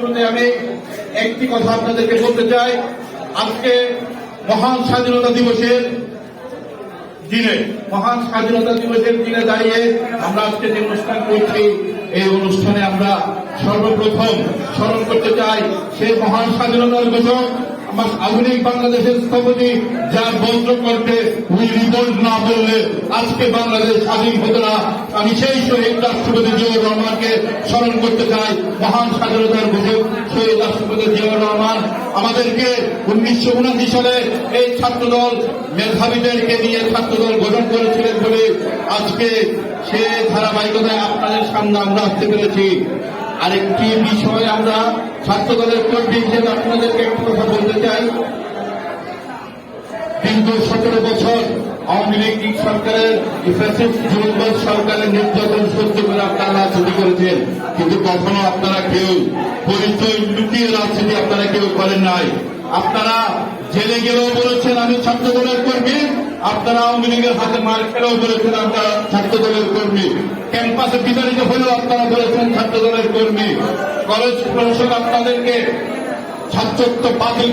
শুরুতে আমি একটি কথা আপনাদেরকে বলতে চাই। আজকে মহান স্বাধীনতা দিবসের দিনে, মহান স্বাধীনতা দিবসের দিনে দাঁড়িয়ে আমরা আজকে যে অনুষ্ঠান করছি, এই অনুষ্ঠানে আমরা সর্বপ্রথম স্মরণ করতে চাই সেই মহান স্বাধীনতার ঘোষক, আমার আধুনিক বাংলাদেশের স্থপতি, যার বজ্র করতে উই না বললে আজকে বাংলাদেশ স্বাধীন হতো না। আমি সেই শহীদ রাষ্ট্রপতি জিয়াউর রহমানকে স্মরণ করতে চাই মহান স্বাধীনতার ঘোষক শহীদ রাষ্ট্রপতি জিয়াউর রহমান। আমাদেরকে উনিশশো উনাশি সালে এই ছাত্রদল মেধাবীদেরকে নিয়ে ছাত্রদল গঠন করেছিলেন বলে আজকে সে ধারাবাহিকতায় আপনাদের সামনে আমরা আসতে পেরেছি। আরেকটি বিষয় আমরা ছাত্রদলের কর্মী হিসেবে আপনাদেরকে একটু কথা বলতে চাই। কিন্তু সতেরো বছর আওয়ামী সরকারের সরকারের নির্যাতন সহ্য করে আপনারা রাজনীতি করেছেন। কিন্তু কখনো আপনারা কেউ পরিচয় রাজনীতি আপনারা কেউ করেন নাই। আপনারা জেলে গেলেও বলেছেন আমি ছাত্র দলের কর্মী, আপনারা আওয়ামী লীগের হাতে মার খেলেও বলেছেন আপনারা ছাত্র দলের কর্মী। ক্যাম্পাসে বিতাড়িত হলেও আপনারা বলেছেন ছাত্র দলের কর্মী। কলেজ প্রশাসন আপনাদেরকে ছাত্রত্ব বাতিল